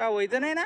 का व्हायचं नाही ना?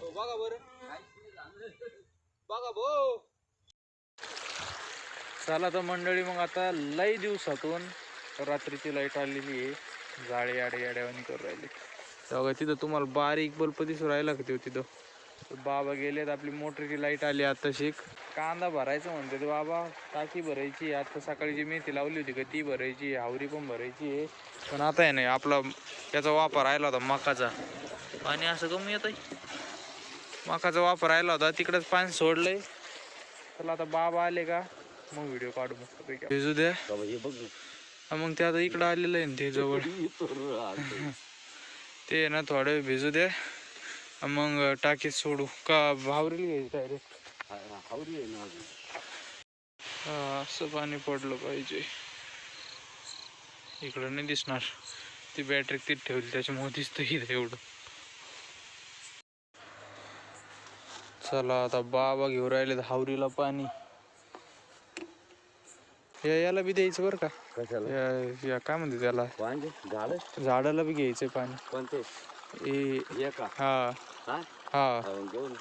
हो, बघा बर. बघा भाऊ. चला तर मंडळी मग आता लई दिवसातून रात्रीची लाइट आलेली आहे. जाळे आडे आड्यावानी करून राहिली. तेव्हा तिथं तुम्हाला बारीक बल्ब दिसू राहिला का ते तिथं? बाबा गेलेत आपली मोटरची लाइट आली आता शिक कांदा भरायचा म्हणते ते बाबा. टाकी भरायची आता सकाळी जी मेथी लावली होती का ती भरायची हावरी पण भरायची आहे. पण आता आहे नाही आपला याचा वापर राहिला होता मकाचा. पाणी असं कमी येत मकाचा वापर राहिला होता. तिकडंच पाणी सोडलंय. चला आता बाबा आले का? मग व्हिडिओ काढू मग भिजू द्या हे बघ मग ते आता इकडं आलेलं आहे ना ते जवळ. ते आहे ना थोडं भिजू द्या मग टाकीत सोडू. का भावरील घ्यायची डायरेक्ट हावरी असं पाणी पडलं पाहिजे. इकडं नाही दिसणार. ती बॅटरी तीच ठेवली त्याच्यामुळे दिसतं इथं एवढं. चला आता बाबा घेऊन राहिले हावरीला पाणी. या याला बी द्यायचं बरं का? या काय म्हणते त्याला? झाडाला बी घ्यायचंय पाणी. कोणते? ए हा. हा. हा घेऊन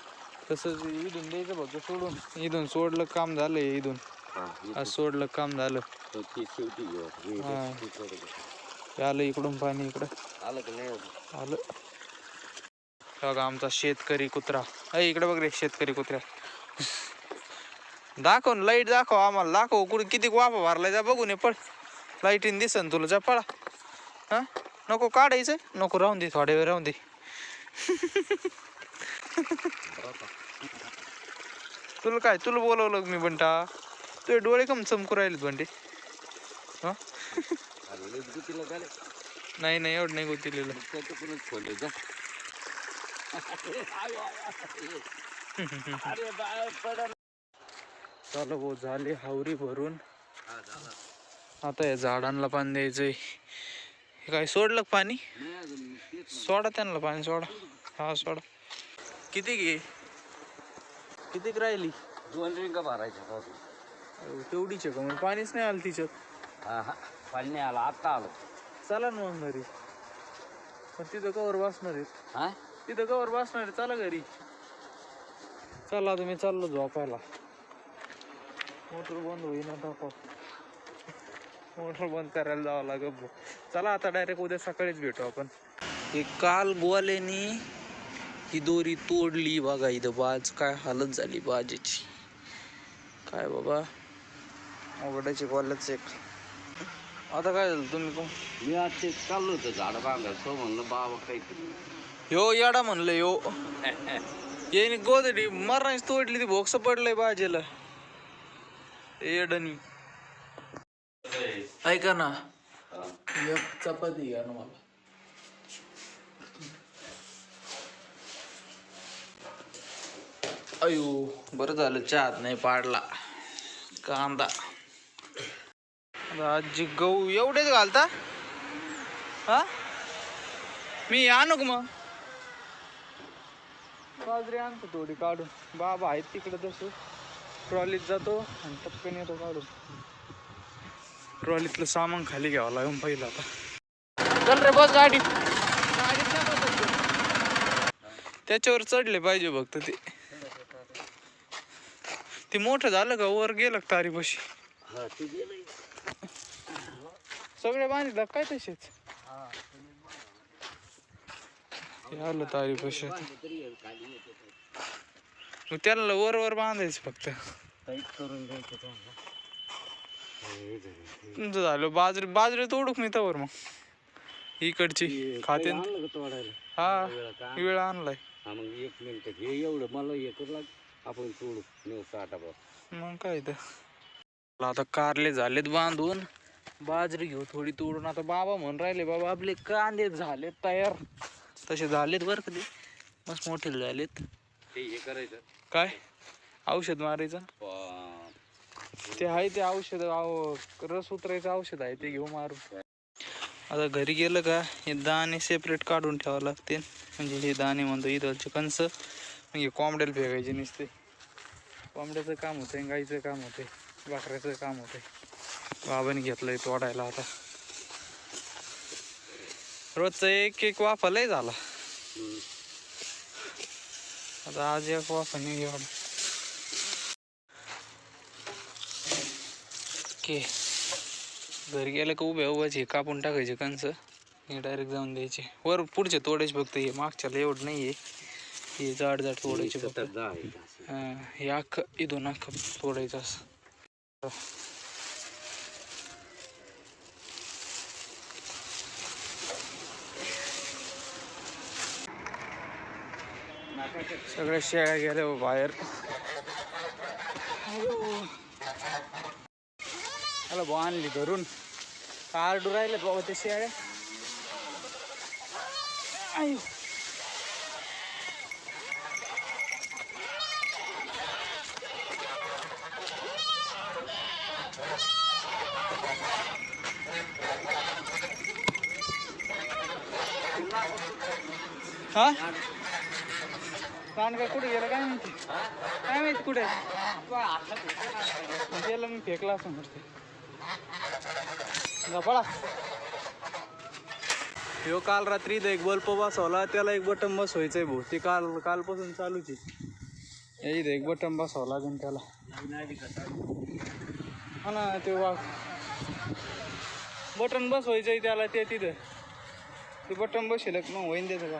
तसंच इथून द्यायचं फक्त सोडून. इथून सोडलं काम झालंय इथून हा, आज सोडलं काम झालं. तो ती शेवटी घेऊ हे हा. बघ, ती सोड बघ. हे आलं इकडून पाणी इकडं. आलं का नाही? आलं. बघा आमचा शेतकरी कुत्रा. अय इकडे बघ रे शेतकरी कुत्र्या. दाखव ना लाइट दाखव आम्हाला. दाखव कुठे किती वाफा भरलाय. जा बघून ये पळ. लाईटीन दिसन तुला. जा पळा. हा? नको काढायचं. नको राहून दे थोड्या वेळ राहून दे. तुला काय तुला बोलवलं मी बंटा? तुझे डोळे कम चमकू राहिलेत बंटे. हा? नाही नाही एवढं नाही गोतिलेलं. मग त्याचं भाऊ झाले हावरी भरून. आता या झाडांना पाणी द्यायचंय. काय सोडलं पाणी? सोडा त्यांना पाणी सोडा. हा सोडा. किती घे? कितीक राहिली? दोन रिंगा भरायच्या तेवढीच आहे का? मग पाणीच नाही आलं तिच्यात. हा हा. पाणी नाही आलं आत्ता आलं. चला ना मग घरी. पण तिथं कवर बसणार आहेत. हा? तिथं कवर बसणार आहे चला घरी. चला तुम्ही चाललो झोपायला. मोटर बंद होईना टाका मोटर बंद करायला जावं लागेल. चला आता डायरेक्ट उद्या सकाळीच भेटू आपण. हे काल गोवालेनी ही दोरी तोडली बघा इथं. बाज काय हालत झाली बाजेची. काय बाबा? अवघडाची गोल्याच एक. आता काय झालं तुम्ही कोण? मी आज ते चाललो होतं झाड बांधायचं तो म्हणलं बाबा काहीतरी. यो याडा म्हणलं यो. येणे गोदडी मरणाची तोडली ती भोक्स पडलंय बाजेला. येडणी ऐका ना. एक चपाती घ्या ना मला. अयो बरं झालं चहात नाही पाडला. कांदा. आजी गहू एवढेच घालता? हा? मी आणू का मग? बाजरी आणतो थोडी काढून. बाबा आहेत तिकडे तसं. ट्रॉलीत जातो आणि टपकन येतो काढून. ट्रॉलीतलं सामान खाली घ्यावं लागेल पहिलं आता. चल रे बस गाडी. त्याच्यावर चढले पाहिजे फक्त ते. ते मोठं झालं का? वर गेलं का तारीपाशी हा ते गेलं सगळे बांधितलं काय तसेच? हे आलं तारीपाशी तरी मग त्याला वर वर बांधायचं फक्त. करून द्यायचं त्यांना हे झालं. तुमचं झालं. बाजरी बाजरी तोडूक मी तर मग. इकडची खाते काही आणलं का तोडायला? हा. वेळा का वेळ आणलाय. हा मग एक मिनिट. हे एवढं मला हे करू लाग. आपण तोडू. नेऊ साठा बा मग काय तर. आता कारले झालेत बांधून. बाजरी घेऊ थोडी तोडून. आता बाबा म्हणून राहिले बाबा आपले कांदे झालेत तयार. तसे झालेत बरं का ते. मस्त मोठे झालेत. ते हे करायचं. काय? औषध मारायचं? पा- ते आहे ते औषध. रस उतरायचं औषध आहे ते घेऊ मारू आता घरी गेलं का हे दाणे सेपरेट काढून ठेवावं लागते म्हणजे हे दाणे म्हणतो इथलचे कंस म्हणजे कोंबड्याला फेकायचे नसते. कोंबड्याचं काम होतंय गाईचं काम होतंय बकऱ्याचं काम होतंय. बाबाने घेतलंय तोडायला आता. रोजचं एक एक वाफा लय झाला. आता आज एक वाफा नाही ओके. घरी गेलं का उभ्या उभाच हे कापून टाकायचे कंच हे डायरेक्ट जाऊन द्यायचे. वर पुढचे तोडायचे फक्त हे. मागच्याला एवढं नाही आहे. हे जाड जाड तोडायचे फक्त. हा, हे अख्खं इथून अख्खं तोडायचं असं. सगळ्या शेळ्या गेल्या हो बाहेर. हॅलो भाऊ आणली धरून. कार्डू राहिले बाबा ते शेळ्या. आयो. हा? काय कुठे गेलं? काय माहिती? काय माहिती कुठे? गेलं मी फेकला असं म्हणते. जा पळा ह्यो काल रात्री एक बल्ब बसवला त्याला एक बटन बसवायचंय भाऊ. ते काल कालपासून चालूच आहे. एक बटन बसवावं लागेल त्याला. हा ना ते वा बटन बसवायचंय त्याला ते तिथं. ते बटन बसेल मग होईन त्याचं का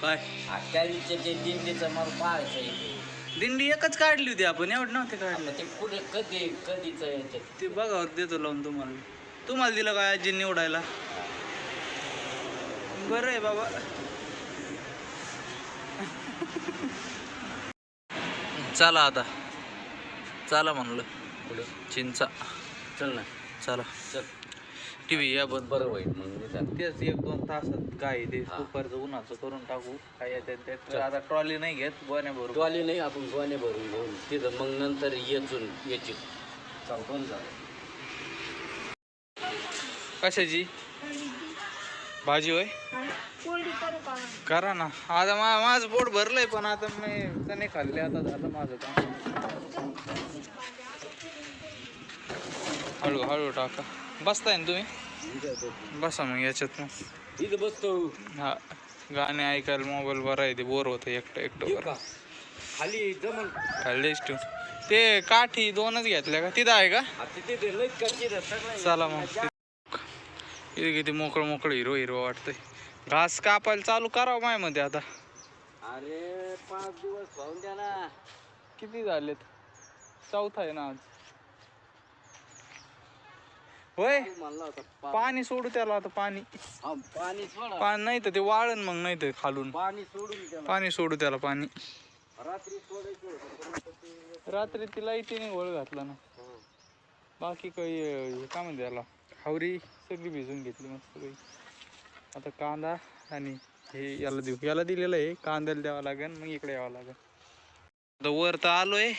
काय? अठ्ठावीसच्या ते दिंडीचं मला पाहायचं आहे. दिंडी एकच काढली होती आपण एवढं नव्हते काढले. ते पुढे कधी कधीच ते? बघा देतो लावून तुम्हाला. तुम्हाला दिलं काय आजी निवडायला? बरं आहे बाबा. चला आता. चला म्हणलं. पुढे. चिंचा. चल ना. चला. चल. टी व्ही या बंद बरं होईल मग. तेच एक दोन तासात काय ते हा. दुपारचं उन्हाचं करून टाकू काय येते ते आता ट्रॉली नाही घेत गोण्या भरून. डोले नाही आपण गोणे भरून घेऊन तिथं मग नंतर येचून याची चौकून जा कशाची? भाजी होय? करू का करा ना. आता मा माझं पोट भरलंय पण आता मी त्याने खाल्ले आता झालं माझं काम हळू हळू टाका. बसताय ना तुम्ही? बसा मग याच्यात मग. इथं बसतो. हा गाणे ऐकायला मोबाईल बरं आहे ते बोर होतं एकटं एकटं खाली जमल खाल्लेच ठेवून ते काठी दोनच घेतल्या का? तिथं आहे का? चला मग. इथे किती मोकळं मोकळं हिरो हिरो वाटतंय. घास कापायला चालू करावं मायमध्ये आता. अरे पाच दिवस पाहून द्या ना. किती झालेत? चौथा आहे ना आज. होय? म्हणला होता पा- पाणी सोडू त्याला आता पाणी. हा, पाणी सोडा. पाणी नाही तर ते वाळण मग नाही तर खालून. पाणी सोडून पाणी सोडू त्याला पाणी. रात्री सोडायचं होतं, परंतु ते- रात्री ती लाईटीने गोळ घातला ना. हं. बाकी काही अं, हे काय म्हणते त्याला हावरी सगळी भिजून घेतली मस्त काही आता कांदा आणि हे याला देऊ. याला दिलेलं आहे कांद्याला द्यावं लागेल मग इकडे यावं लागेल आता वर तर आलोय.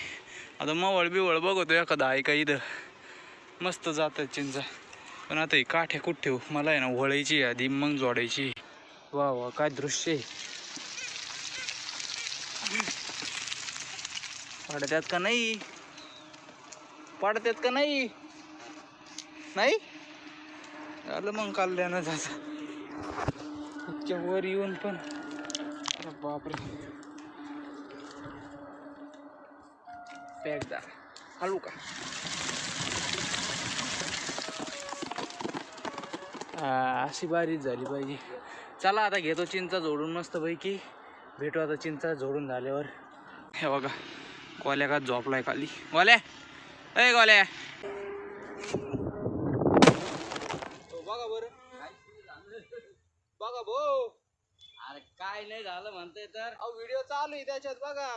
आता मवळ बिवळ बघतो एखादा आहे का इथं. मस्त जात चिंचा. पण आता ही काठ्या कुठं ठेवू? मला आहे ना वळायची आधी मग जोडायची वा वा काय दृश्य आहे. पडत्यात का नाही? पडत्यात का नाही? नाही? झालं मग कल्याण जायचं इतक्या वर येऊन पण. अरे बापरे. पॅक जा हलू का? अशी बारीक झाली पाहिजे. चला आता घेतो चिंचा जोडून मस्त पैकी भेटू आता चिंचा जोडून झाल्यावर. हे बघा गोल्या का झोपलाय खाली. गोल्या अय गोल्या बघा बरं. बघा भाऊ. अरे काय नाही झालं म्हणते तर. अहो व्हिडिओ चालू आहे त्याच्यात बघा.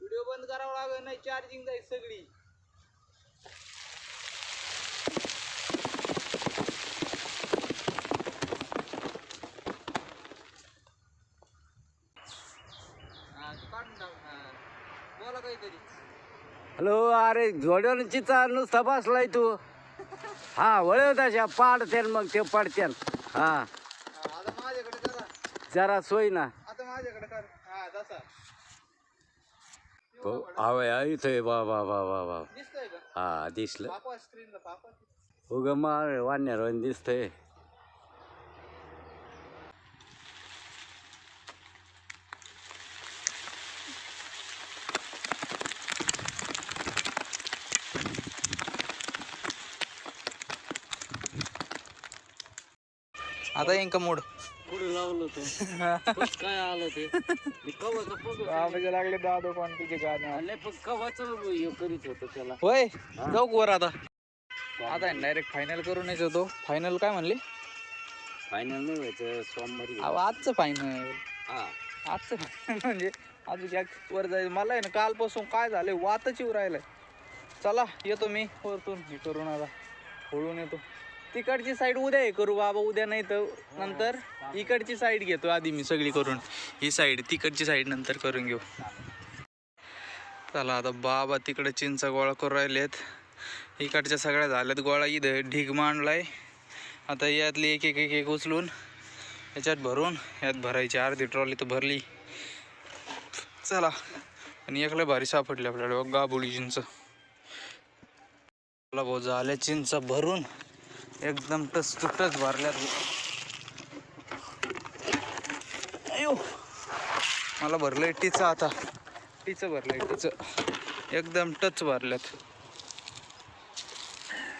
व्हिडिओ बंद करावा लागेल नाही चार्जिंग जाईल सगळी हा, तू काढून टाक. हा. बोला काहीतरी हॅलो अरे जोड्यांचीचा नुसता बसलाय तू. हा वळव तशा पाडते मग ते पडत्यान हा. आता माझ्याकडे करा जरा सोय ना. आता माझ्याकडे कर हा तसा हवं इथे वा वा वा वा वा. दिसतंय का? हा दिसलं. पापा स्क्रीनला पापा. उग मार दिसतंय. आता येईन का मूड पुढे लावलं होतं काय आलं ते? कवाचं बाबाचे लागले दादो क्वांटिटी गाणे. आले पण कवाचं हे करीत होतं त्याला. होय जाऊ वर आता. आता डायरेक्ट फायनल करून यायचं होतो. फायनल काय म्हणले? फायनल नाही व्हायचं सोमवारी अहो, आजचं फायनल हा. आजचं म्हणजे अजून या वर जायचं मला आहे ना कालपासून काय झालंय वातच येऊ राहिलंय. चला येतो मी वरतून. हे करून आता होळून येतो. तिकडची साईड उद्या हे करू बाबा उद्या नाही तर नंतर इकडची साईड घेतो आधी मी सगळी करून. ही साईड तिकडची साईड नंतर करून घेऊ. चला आता बाबा तिकडे चिंच गोळा करून राहिलेत. इकडच्या सगळ्या झाल्यात गोळा इथं ढीग मांडलाय. आता यातली एक एक एक एक उचलून याच्यात भरून यात भरायची अर्धी ट्रॉली तर भरली. चला. आणि एकलं भारी सापडली आपल्याला गाबुळी चिंच. चला भाऊ झाल्या चिंच भरून. एकदम टच टू टच भरल्यात. अयो मला भरलंय टीचं आता. टीचं भरलंय टीचं. एकदम टच भरल्यात.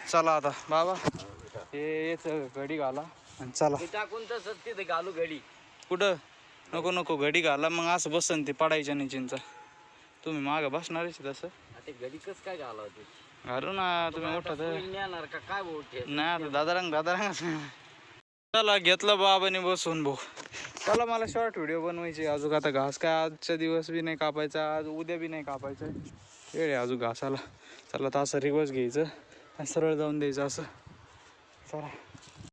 चला आता बाबा. हे याच घडी घाला. आणि चला. टाकून तसंच तिथे घालू घडी. कुठं? नको नको. घडी घाला मग असं बसन ते पडायच्या नाही चिंचा तुम्ही मागं बसणारच तसं. घडी कस काय घालावते घालू ना तुम्ही मोठा तर. नेणार का? काय बोलते नाही आता दादारंग दादारंग. चला घेतलं बाबाने बसून भाऊ. चला मला शॉर्ट व्हिडिओ बनवायचे अजून आता घास काय आजच्या दिवस बी नाही कापायचा. आज उद्या बी नाही कापायचं. वेळ आहे अजून घासाला. चला तर असं रिवर्स घ्यायचं. आणि सरळ जाऊन द्यायचं असं. चला.